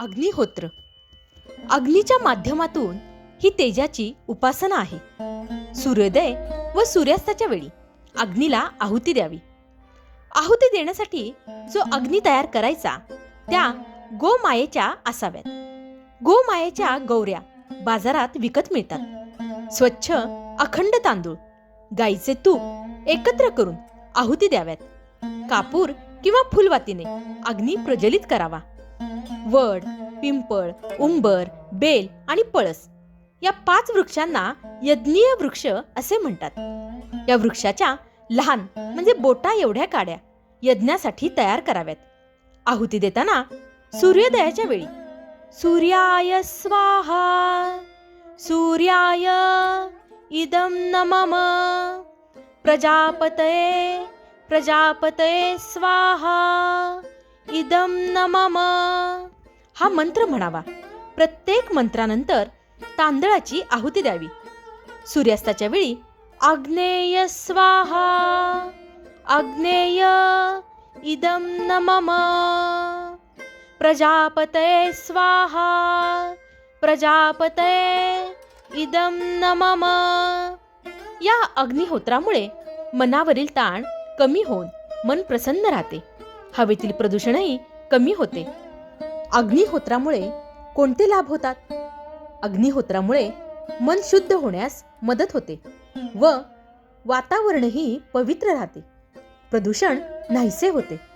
अग्निहोत्र. अग्नीच्या माध्यमातून ही तेजाची उपासना आहे. सूर्योदय व सूर्यास्ताच्या वेळी अग्नीला आहुती द्यावी. आहुती देण्यासाठी जो अग्नी तयार करायचा त्या गोमायेच्या असाव्यात. गोमायेच्या गौऱ्या बाजारात विकत मिळतात. स्वच्छ अखंड तांदूळ गाईचे तूप एकत्र करून आहुती द्याव्यात. कापूर किंवा फुलवातीने अग्नी प्रज्वलित करावा. वड पिंपळ उंबर बेल आणि पळस. या पाच वृक्षांना यज्ञीय वृक्ष असे म्हणतात. या वृक्षाच्या लहान म्हणजे बोटा एवढ्या काड्या यज्ञासाठी तयार कराव्यात. आहुती देताना सूर्योदयाच्या वेळी सूर्याय स्वाहा सूर्याय इदं नमम प्रजापतये प्रजापतये स्वाहा इदं नमम हा मंत्र म्हणावा. प्रत्येक मंत्रानंतर तांदळाची आहुती द्यावी. सूर्यास्ताच्या वेळी आग्नेय स्वाहा आग्नेय इदं नमम प्रजापतये स्वाहा प्रजापतये इदं नमम या अग्निहोत्रामुळे मनावरील ताण कमी होऊन मन प्रसन्न राहते. हवेतील प्रदूषणही कमी होते. अग्निहोत्रामुळे कोणते लाभ होतात? अग्निहोत्रामुळे मन शुद्ध होण्यास मदत होते व वातावरणही पवित्र राहते. प्रदूषण नाहीसे होते.